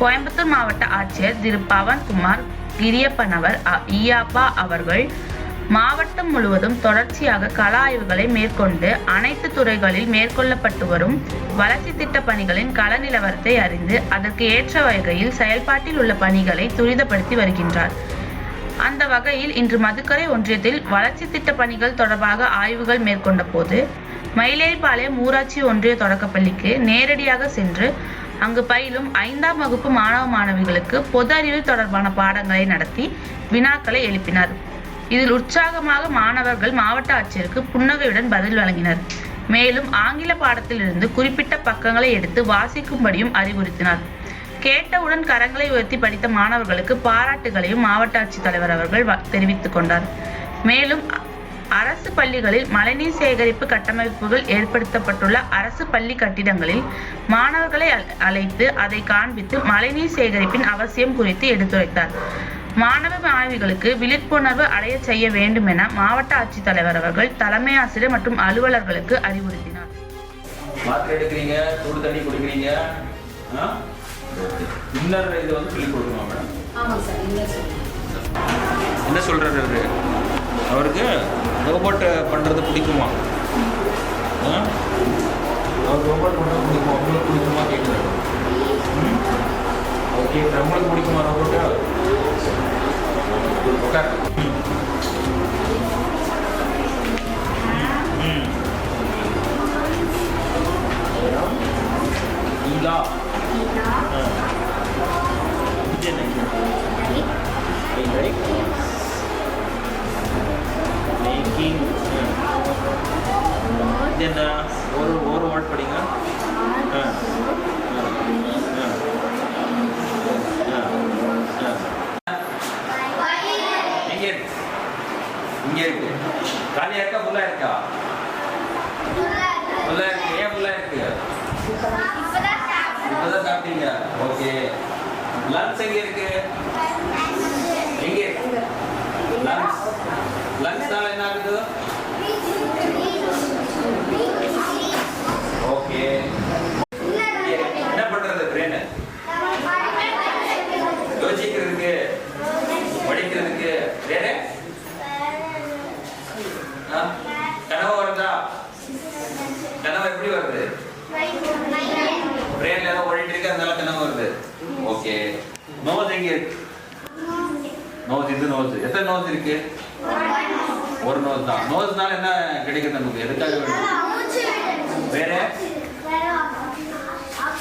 கோயம்புத்தூர் மாவட்ட ஆட்சியர் திரு பவன்குமார் கிரியப்பனவர் ஈயாப்பா அவர்கள் மாவட்டம் முழுவதும் தொடர்ச்சியாக கள ஆய்வுகளை மேற்கொண்டு அனைத்து துறைகளில் மேற்கொள்ளப்பட்டு வரும் வளர்ச்சி திட்ட பணிகளின் கள நிலவரத்தை அறிந்து அதற்கு ஏற்ற வகையில் செயல்பாட்டில் உள்ள பணிகளை துரிதப்படுத்தி வருகின்றார். அந்த வகையில் இன்று மதுக்கரை ஒன்றியத்தில் வளர்ச்சி திட்ட பணிகள் தொடர்பாக ஆய்வுகள் மேற்கொண்ட போது மயிலேறிப்பாளையம் ஊராட்சி ஒன்றிய தொடக்கப்பள்ளிக்கு நேரடியாக சென்று அங்கு பயிலும் ஐந்தாம் வகுப்பு மாணவ மாணவிகளுக்கு பொது அறிவு தொடர்பான பாடங்களை நடத்தி வினாக்களை எழுப்பினார். இதில் உற்சாகமாக மாணவர்கள் மாவட்ட ஆட்சியருக்கு புன்னகையுடன் பதில் வழங்கினர். மேலும் ஆங்கில பாடத்திலிருந்து குறிப்பிட்ட பக்கங்களை எடுத்து வாசிக்கும்படியும் அறிவுறுத்தினார். கேட்டவுடன் கரங்களை உயர்த்தி படித்த மாணவர்களுக்கு பாராட்டுகளையும் மாவட்ட ஆட்சித்தலைவர் அவர்கள் வ- தெரிவித்துக் கொண்டார். மேலும் அரசு பள்ளிகளில் மழைநீர் சேகரிப்பு கட்டமைப்புகள் ஏற்படுத்தப்பட்டுள்ள அரசு பள்ளி கட்டிடங்களில் மாணவர்களை அழ- அழைத்து அதை காண்பித்து மழைநீர் சேகரிப்பின் அவசியம் குறித்து எடுத்துரைத்தார். மாணவ மாணவிகளுக்கு விழிப்புணர்வு அடைய செய்ய வேண்டும் என மாவட்ட ஆட்சித்தலைவர் அவர்கள் தலைமை ஆசிரியர் மற்றும் அலுவலர்களுக்கு அறிவுறுத்தினார். மாத்திரை எடுக்கிறீங்க சூடு தண்ணி குடிக்கிறீங்க ஆ? இன்னர் இது வந்து சொல்லி கொடுக்கணுமா மேடம்? ஆமாம் சார் இல்லை சார் என்ன சொல்றாரு அவரு அவருக்கு ரோபோட் பண்றது பிடிக்குமா? ஆ? அவர் ரோபோட் பண்றது பிடிக்குமா? உங்களுக்கு பிடிக்குமா கேட்குறாரு ஓகே நம்மளுக்கு பிடிக்குமா ரோபோட் உட்கார். ஈலா. இது என்ன ரைட் இது ஒரு ஒரு வேர்ட் படிங்க ஆ. ஆ. ஆ. ஆ. எங்க இருக்கு இங்க இருக்கு காலியா இருக்கா ஃபுல்லா இருக்கா ஃபுல்லா இருக்கு ஏன் ஃபுல்லா இருக்கு இப்பதான் சாப்பிட்டீங்க ஓகே லன்ச் எங்க இருக்கு நோஸ் எங்க இருக்கு? நோஸ் இது நோஸ் எத்தனை நோஸ் இருக்கு? ஒரு நோஸ் தான். நோஸ்னால என்ன கிடைக்குது நமக்கு? எதுக்காக வேற?